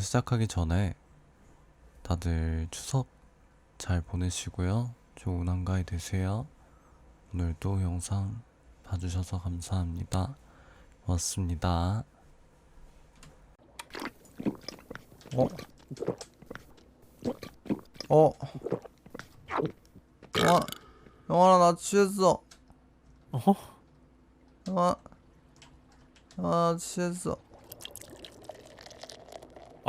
시작하기 전에 다들 추석 잘 보내시고요. 좋은 한가위 되세요. 오늘도 영상 봐주셔서 감사합니다. 고맙습니다. 어? 어? 영아, 영아나 나 취했어. 어? 영아, 영아 나 취했어.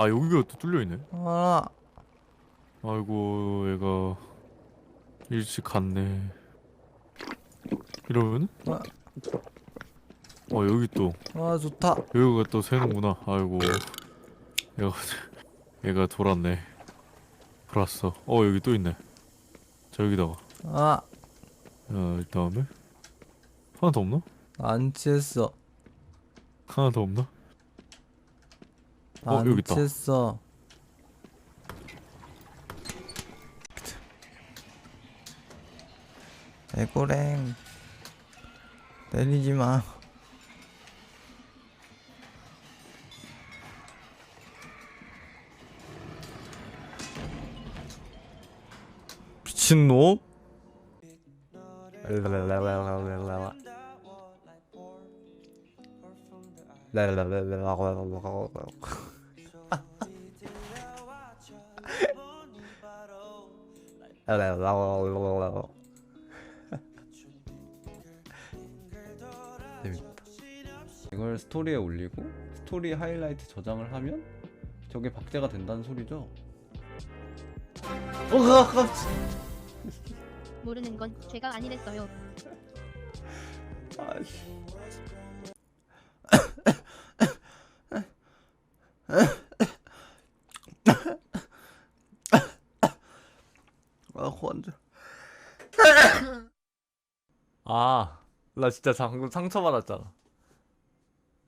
아 여기가 또 뚫려 있네. 영아, 아이고 얘가 일찍 갔네. 이러면? 아. 어 여기 또 아 좋다. 여기가 또 새는구나. 아이고 얘가 얘가 돌았네. 돌았어. 어 여기 또 있네. 자 여기다가. 아, 어, 이 다음에 하나 더 없나? 안 취했어. 하나 더 없나? 어, 안 여기 있다. 취했어. 애고랭 때리지 마. 미친놈? 재밌다. 이걸 스토리에 올리고 스토리 하이라이트 저장을 하면 저게 박제가 된다는 소리죠? 어, 모르는 건 제가 아니랬어요. 아씨. 아 혼자. 아, 나 진짜 방금 상처 받았잖아.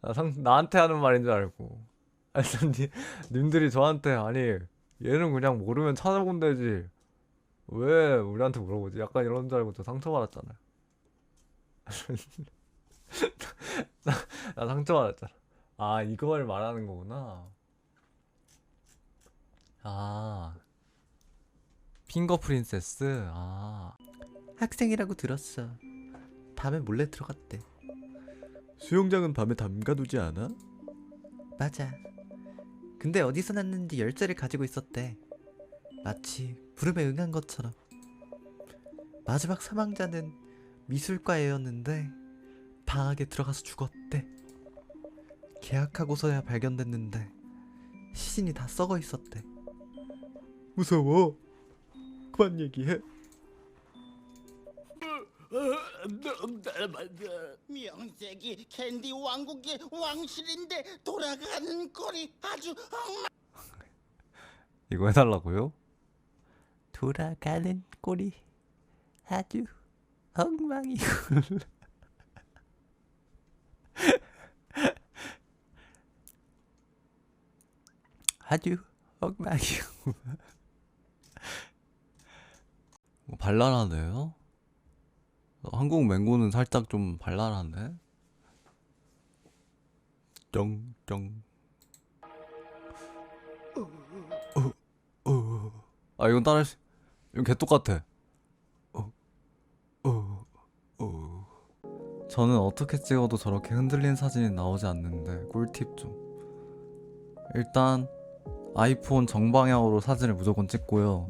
나 상, 나한테 하는 말인 줄 알고. 아니, 니, 님들이 저한테 아니 얘는 그냥 모르면 찾아본 되지. 왜 우리한테 물어보지? 약간 이런 줄 알고 저 상처 받았잖아요. 나, 나 상처 받았잖아. 아, 이걸 말하는 거구나. 아. 핑거 프린세스? 아. 학생이라고 들었어. 밤에 몰래 들어갔대. 수영장은 밤에 담가두지 않아? 맞아. 근데 어디서 났는지 열쇠를 가지고 있었대. 마치 부름에 응한 것처럼. 마지막 사망자는 미술과 애였는데 방학에 들어가서 죽었대. 계약하고서야 발견됐는데 시신이 다 썩어 있었대. 무서워. 그만 얘기해. 명색이 캔디 왕국의 왕실인데 돌아가는 꼴이 아주 엉망. 이거 해달라고요? 돌아가는 꼴이 아주 엉망이고 아주 엉망이고 뭐 발랄하네요? 어, 한국 맹고는 살짝 좀 발랄하네 쩡쩡 어. 아 이건 따라 시- 이건 개 똑같아. 어. 저는 어떻게 찍어도 저렇게 흔들린 사진이 나오지 않는데 꿀팁 좀. 일단 아이폰 정방향으로 사진을 무조건 찍고요.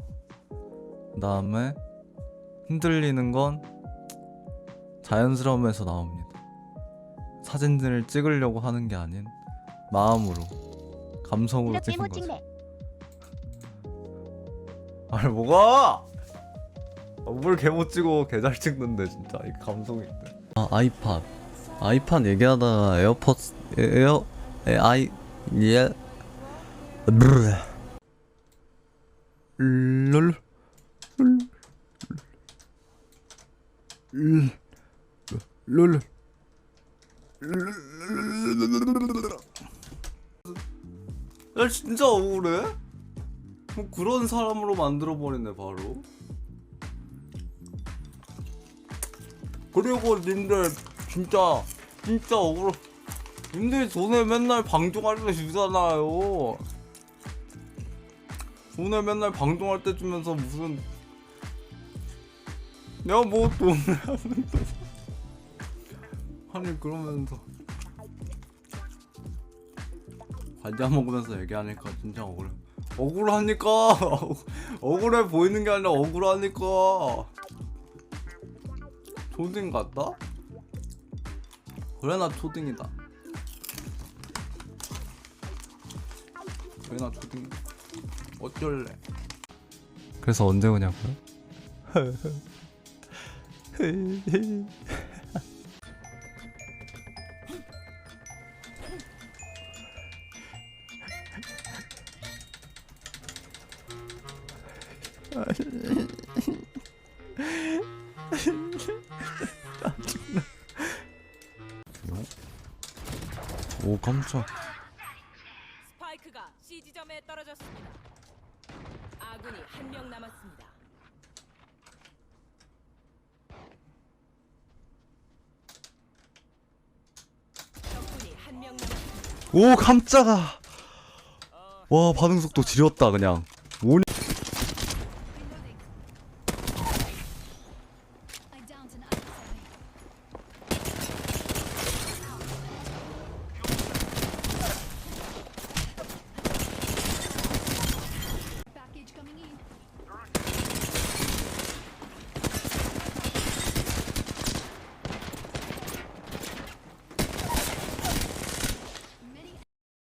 그 다음에 흔들리는 건 자연스러움에서 나옵니다. 사진들을 찍으려고 하는 게 아닌 마음으로 감성으로 찍는 못 거죠. 아니 뭐가? 아, 뭘개 못 찍어 개잘 찍는데 진짜 이 감성인데. 아 아이팟 아이팟 얘기하다가 에어팟 에어 에 아이 예 브르 롤 롤. 나 진짜 억울해? 뭐 그런 사람으로 만들어 버리네 바로. 그리고 님들 진짜 진짜 억울해. 님들 돈에 맨날 방종할 때 주잖아요. 돈을 맨날 방송할 때 주면서 무슨 내가 뭐 돈을 하면서 아니 그러면서 과자 먹으면서 얘기하니까 진짜 억울해. 억울하니까! 억울해 보이는 게 아니라 억울하니까! 초딩 같다? 그래 나 초딩이다. 그래 나 초딩. 어쩔래? 그래서 언제 오냐고요? 오 깜짝 스파이크가 C 지점에 떨어졌습니다. 아군이 한 명 남았습니다. 적군이 한 명 남았습니다. 오 깜짝아 와 반응 속도 지렸다 그냥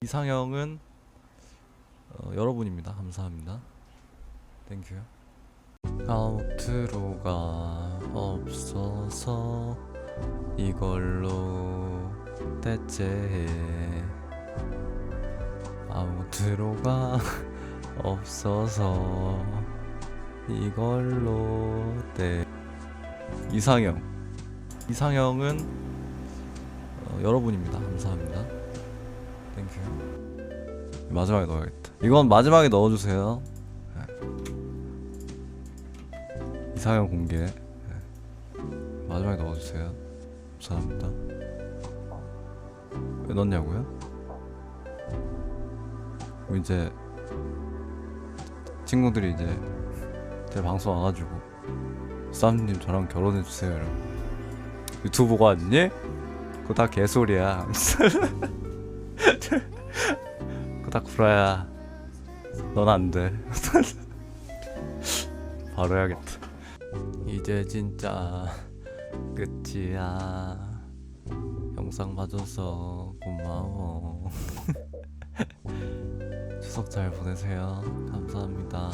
이상형은 어, 여러분입니다. 감사합니다. 땡큐 아웃로가 없어서 이걸로 대체해. 아웃로가 없어서 이걸로 대 이상형. 이상형은 어, 여러분입니다. 감사합니다 땡큐 마지막에 넣어야겠다 이건 마지막에 넣어주세요 네. 이상형 공개 네. 마지막에 넣어주세요 감사합니다 왜 넣냐고요? 뭐 이제 친구들이 이제 제 방송 와가지고 쌈님 저랑 결혼해주세요 이러고 유튜브 보고 왔니? 그거 다 개소리야 구라야 넌 안돼. 바로 해야겠다. 이제 진짜 끝이야. 영상 봐줘서 고마워. 추석 잘 보내세요. 감사합니다